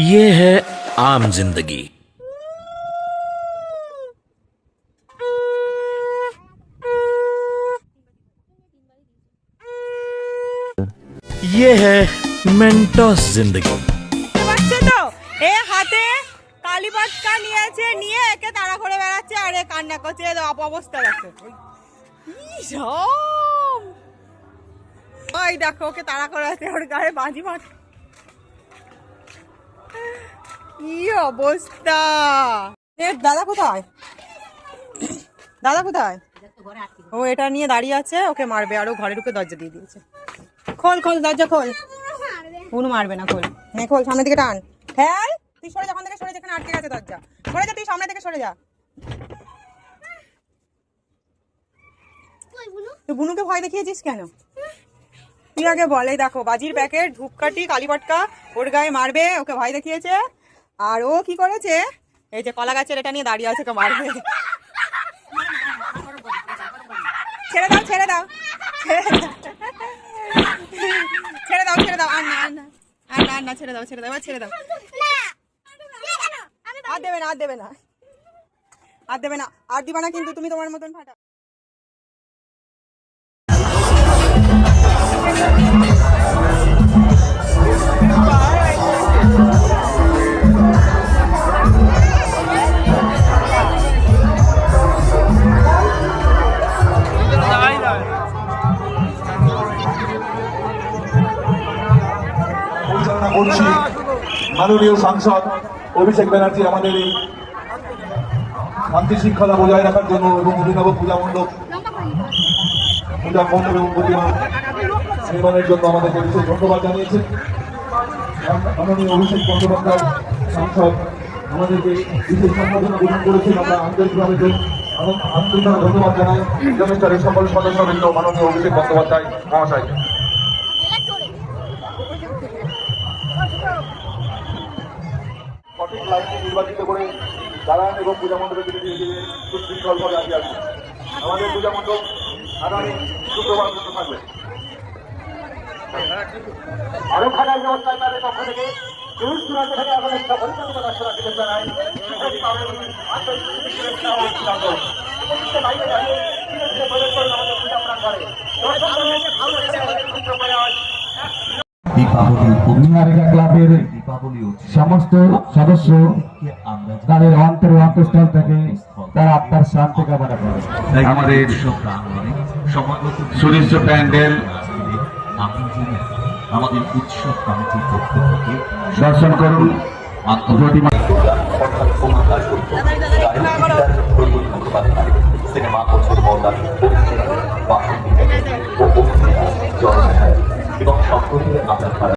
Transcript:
ये है आम जिंदगी ये है मेंटोस जिंदगी পাচ্ছে তো এ হাতে কালী পাটকা নিয়েছে নিয়ে একে তাড়া করে বেড়াচ্ছে আর এ কান্না করছে এ অপ অবস্থা দেখো ইস, রাম। ওই দেখো ওকে তাড়া করে আছে ওর গায়ে বাজি মার কি অবস্থা? দাদা কোথায়? দাদা কোথায়? ও এটা নিয়ে দাঁড়িয়ে আছে ওকে মারবে আর ঘরে ঢুকে দরজা দিয়ে দিয়েছে। খোল খোল দরজা খোল। কোনো মারবে না খোল। নে খোল সামনে দিকে টান। খেল তুই সরে যা ওখান থেকে সরে যেখানে আটকে গেছে দরজা। সরে যা তুই সামনে থেকে সরে যা। তুই বুনুকে ভয় দেখিয়েছিস কেন? তুই আগে বলে দেখো বাজির প্যাকেট ধূপকাঠি কালীপটকা ওর গায়ে মারবে ওকে ভয় দেখিয়েছে? আর ও কি করেছে? এই যে কলা গাছের এটা নিয়ে দাঁড়িয়ে আছে ওকে মারবে। ছেড়ে দাও ছেড়ে দাও। ছেড়ে দাও ছেড়ে দাও। আর না আর না আর না আর না ছেড়ে দাও ছেড়ে দাও ছেড়ে দাও। আর দেবে না, আর দেবে না। আর দেবে না। আর দিবা না কিন্তু, তুমি তোমার মতন ফাটা পরিচালনা করছি। মাননীয় সাংসদ অভিষেক ব্যানার্জি, আমাদের এই শান্তি শৃঙ্খলা বজায় রাখার জন্য এবং অভিনব পূজা মণ্ডপ পূজা মণ্ডপ এবং প্রতিমা নির্মাণের জন্য আমাদেরকে বিশেষ ধন্যবাদ জানিয়েছেন। মাননীয় অভিষেক বন্দ্যোপাধ্যায় সাংসদ, আমাদেরকে বিশেষ সম্বোধনা গ্রহণ করেছেন। আমরা আন্তরিকভাবে আন্তরিকভাবে ধন্যবাদ জানাই। সকল সদস্যবৃন্দ মাননীয় অভিষেক বন্দ্যোপাধ্যায় মহাশয় নির্বাচিত করে দালান এবং পূজা মণ্ডপের দিকে ধীরে ধীরে সুশৃঙ্খলভাবে আগে আসবে। আমাদের পূজা মণ্ডপ আগামী শুক্রবার পর্যন্ত থাকবে। আরও খারাপ ব্যবস্থায় তাদের পক্ষ থেকে। দূর দূরান্ত থেকে আমাদের সকল প্রাঙ্গণে। দর্শক দীপাবলি ক্লাবের দীপাবলি সমস্ত সদস্য তাদের অন্তর অন্তঃস্থল থেকে তার আত্মার শান্তি কামনা করে। আমাদের সুদৃশ্য প্যান্ডেল। আমাদের উৎসব কমিটির পক্ষ থেকে দর্শন করুন। প্রতিমা সিনেমা কোচের মৌলার এবং সকলে আপনার